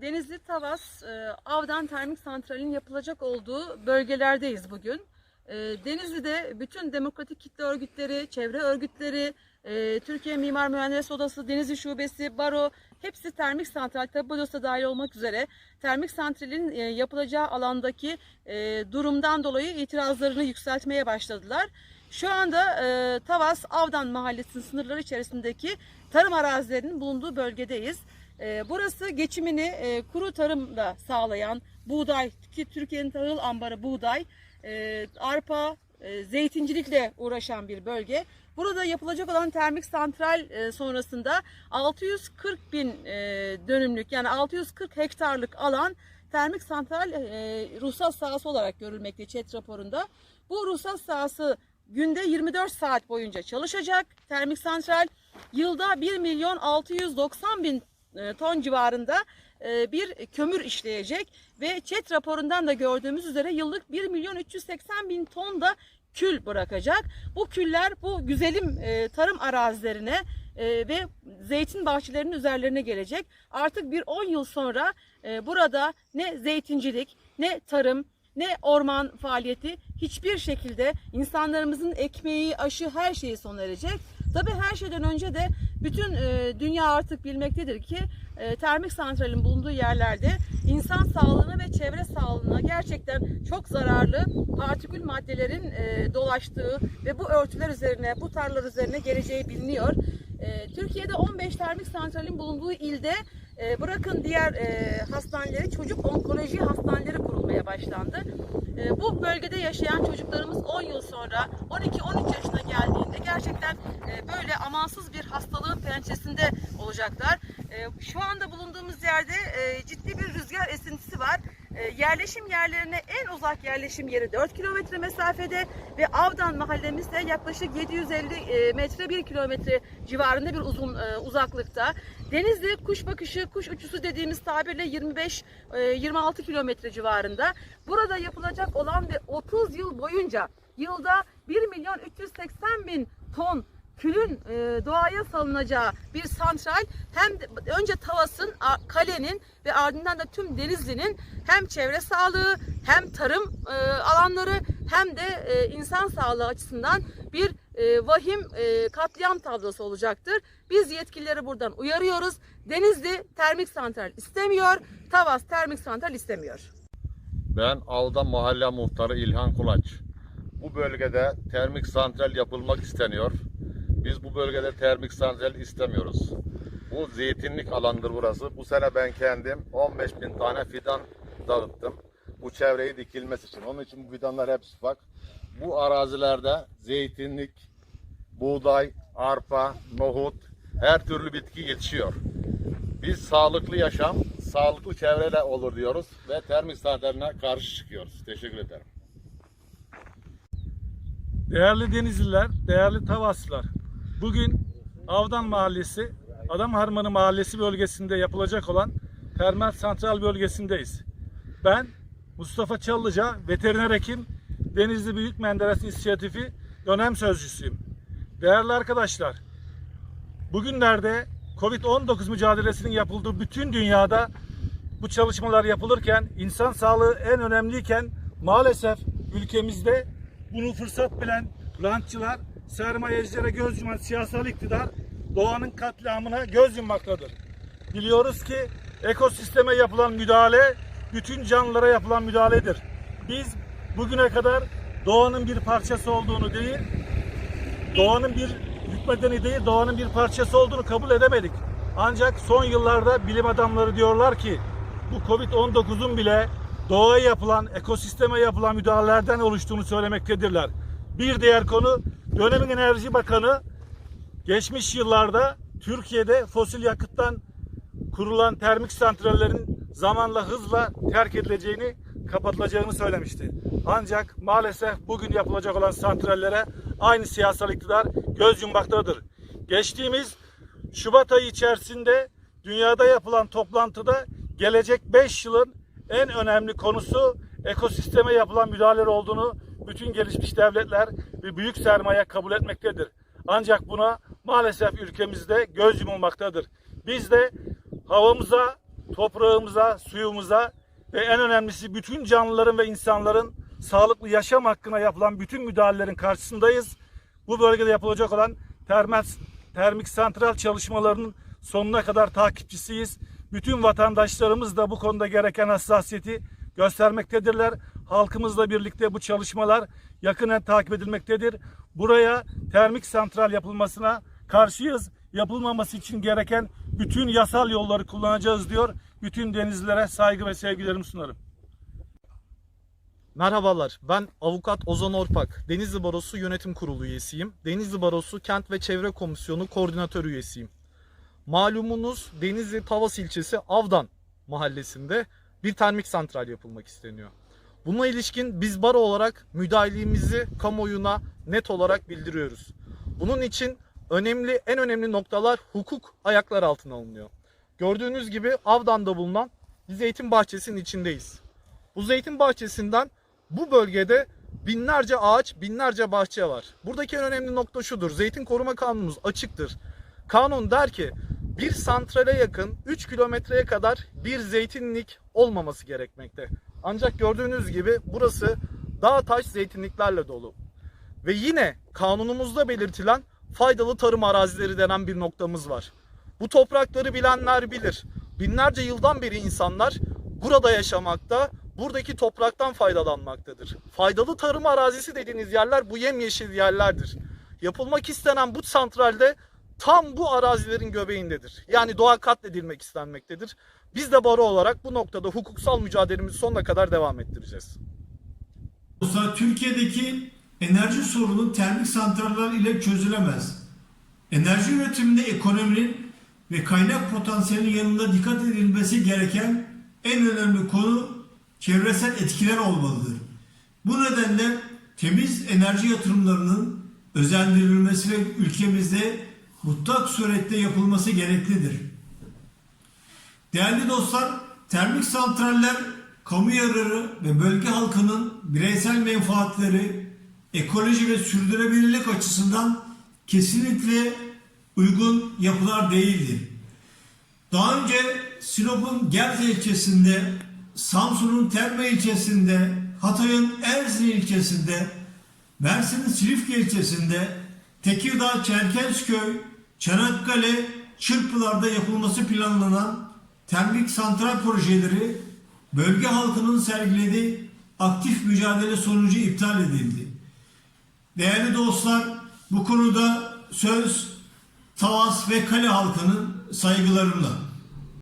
Denizli Tavas e, Avdan Termik Santrali'nin yapılacak olduğu bölgelerdeyiz bugün. E, Denizli'de bütün demokratik kitle örgütleri, çevre örgütleri, e, Türkiye Mimar Mühendis Odası, Denizli Şubesi, Baro hepsi termik santral, tabi odası dahil olmak üzere termik santralin yapılacağı alandaki durumdan dolayı itirazlarını yükseltmeye başladılar. Şu anda Tavas Avdan Mahallesi'nin sınırları içerisindeki tarım arazilerinin bulunduğu bölgedeyiz. E, burası geçimini e, kuru tarımla sağlayan buğday ki Türkiye'nin tahıl ambarı buğday, e, arpa, e, zeytincilikle uğraşan bir bölge. Burada yapılacak olan termik santral e, sonrasında 640 bin e, dönümlük yani 640 hektarlık alan termik santral e, ruhsat sahası olarak görülmekte ÇED raporunda. Bu ruhsat sahası günde 24 saat boyunca çalışacak. Termik santral yılda 1 milyon 690 bin ton civarında e, bir kömür işleyecek ve ÇED raporundan da gördüğümüz üzere yıllık 1 milyon 380 bin ton da kül bırakacak. Bu küller bu güzelim e, tarım arazilerine e, ve zeytin bahçelerinin üzerlerine gelecek. Artık bir 10 yıl sonra e, burada ne zeytincilik, ne tarım, ne orman faaliyeti hiçbir şekilde insanlarımızın ekmeği, aşı her şeyi sona erecek. Tabii her şeyden önce de bütün e, dünya artık bilmektedir ki e, termik santralin bulunduğu yerlerde insan sağlığına ve çevre sağlığına gerçekten çok zararlı partikül maddelerin e, dolaştığı ve bu örtüler üzerine, bu tarlalar üzerine geleceği biliniyor. Türkiye'de 15 termik santralin bulunduğu ilde e, bırakın diğer e, hastaneleri, çocuk onkoloji hastaneleri kurulmaya başlandı. E, bu bölgede yaşayan çocuklarımız 10 yıl sonra 12-13 yaşına geldiğinde gerçekten e, böyle amansız bir hastalığın pençesinde olacaklar. E, şu anda bulunduğumuz yerde e, ciddi bir rüzgar esintisi var. E, yerleşim yerlerine en uzak yerleşim yeri 4 kilometre mesafede ve Avdan mahallemiz de yaklaşık 750 e, metre 1 kilometre civarında bir uzun e, uzaklıkta. Denizli kuş bakışı, kuş uçusu dediğimiz tabirle 25-26 kilometre civarında. Burada yapılacak olan ve 30 yıl boyunca yılda 1 milyon 380 bin ton külün e, doğaya salınacağı bir santral hem de, önce Tavas'ın, kalenin ve ardından da tüm Denizli'nin hem çevre sağlığı hem tarım e, alanları hem de e, insan sağlığı açısından bir e, vahim e, katliam tablosu olacaktır. Biz yetkilileri buradan uyarıyoruz. Denizli termik santral istemiyor, Tavas termik santral istemiyor. Ben Alda Mahalle Muhtarı İlhan Kulaç. Bu bölgede termik santral yapılmak isteniyor. Biz bu bölgede termik santral istemiyoruz. Bu zeytinlik alandır burası. Bu sene ben kendim 15 bin tane fidan dağıttım. Bu çevreyi dikilmesi için. Onun için bu fidanlar hepsi ufak. Bu arazilerde zeytinlik, buğday, arpa, nohut, her türlü bitki yetişiyor. Biz sağlıklı yaşam, sağlıklı çevreyle olur diyoruz ve termik santraline karşı çıkıyoruz. Teşekkür ederim. Değerli Denizliler, değerli Tavaslılar. Bugün Avdan Mahallesi, Adam Harmanı Mahallesi bölgesinde yapılacak olan termal santral bölgesindeyiz. Ben Mustafa Çallıca, veteriner hekim, Denizli Büyük Menderes İnisiyatifi dönem sözcüsüyüm. Değerli arkadaşlar, bugünlerde Covid-19 mücadelesinin yapıldığı bütün dünyada bu çalışmalar yapılırken insan sağlığı en önemliyken maalesef ülkemizde bunu fırsat bilen rantçılar, sermayecilere göz yuman siyasal iktidar doğanın katliamına göz yummaktadır. Biliyoruz ki ekosisteme yapılan müdahale bütün canlılara yapılan müdahaledir. Biz bugüne kadar doğanın bir parçası olduğunu değil, doğanın bir hükmedeni değil, doğanın bir parçası olduğunu kabul edemedik. Ancak son yıllarda bilim adamları diyorlar ki bu Covid-19'un bile doğaya yapılan, ekosisteme yapılan müdahalelerden oluştuğunu söylemektedirler. Bir diğer konu dönemin Enerji Bakanı geçmiş yıllarda Türkiye'de fosil yakıttan kurulan termik santrallerin zamanla hızla terk edileceğini, kapatılacağını söylemişti. Ancak maalesef bugün yapılacak olan santrallere aynı siyasal iktidar göz yummaktadır. Geçtiğimiz Şubat ayı içerisinde dünyada yapılan toplantıda gelecek 5 yılın en önemli konusu ekosisteme yapılan müdahaleler olduğunu bütün gelişmiş devletler ve büyük sermaye kabul etmektedir. Ancak buna maalesef ülkemizde göz yumulmaktadır. Biz de havamıza, toprağımıza, suyumuza ve en önemlisi bütün canlıların ve insanların sağlıklı yaşam hakkına yapılan bütün müdahalelerin karşısındayız. Bu bölgede yapılacak olan termal, termik santral çalışmalarının sonuna kadar takipçisiyiz. Bütün vatandaşlarımız da bu konuda gereken hassasiyeti göstermektedirler. Halkımızla birlikte bu çalışmalar yakinen takip edilmektedir. Buraya termik santral yapılmasına karşıyız. Yapılmaması için gereken bütün yasal yolları kullanacağız diyor. Bütün denizlilere saygı ve sevgilerimi sunarım. Merhabalar, ben avukat Ozan Orpak, Denizli Barosu Yönetim Kurulu üyesiyim. Denizli Barosu Kent ve Çevre Komisyonu koordinatör üyesiyim. Malumunuz Denizli Tavas ilçesi Avdan mahallesinde bir termik santral yapılmak isteniyor. Buna ilişkin biz baro olarak müdahalemizi kamuoyuna net olarak bildiriyoruz. Bunun için önemli en önemli noktalar hukuk ayaklar altına alınıyor. Gördüğünüz gibi Avdan'da bulunan bir zeytin bahçesinin içindeyiz. Bu zeytin bahçesinden bu bölgede binlerce ağaç, binlerce bahçe var. Buradaki en önemli nokta şudur. Zeytin koruma kanunumuz açıktır. Kanun der ki bir santrale yakın 3 kilometreye kadar bir zeytinlik olmaması gerekmekte. Ancak gördüğünüz gibi burası dağ taş zeytinliklerle dolu. Ve yine kanunumuzda belirtilen faydalı tarım arazileri denen bir noktamız var. Bu toprakları bilenler bilir. Binlerce yıldan beri insanlar burada yaşamakta, buradaki topraktan faydalanmaktadır. Faydalı tarım arazisi dediğiniz yerler bu yemyeşil yerlerdir. Yapılmak istenen bu santralde tam bu arazilerin göbeğindedir. Yani doğa katledilmek istenmektedir. Biz de baro olarak bu noktada hukuksal mücadelemizi sonuna kadar devam ettireceğiz. Türkiye'deki enerji sorunu termik santraller ile çözülemez. Enerji üretiminde ekonominin ve kaynak potansiyelinin yanında dikkat edilmesi gereken en önemli konu çevresel etkiler olmalıdır. Bu nedenle temiz enerji yatırımlarının özendirilmesi ve ülkemizde mutlak surette yapılması gereklidir. Değerli dostlar, termik santraller kamu yararı ve bölge halkının bireysel menfaatleri, ekoloji ve sürdürülebilirlik açısından kesinlikle uygun yapılar değildir. Daha önce Sinop'un Gerze ilçesinde, Samsun'un Terme ilçesinde, Hatay'ın Erzin ilçesinde, Mersin'in Silifke ilçesinde, Tekirdağ, Çerkezköy, Çanakkale, Çırpılar'da yapılması planlanan termik santral projeleri bölge halkının sergilediği aktif mücadele sonucu iptal edildi. Değerli dostlar, bu konuda söz Tavas ve Kale halkının saygılarımla.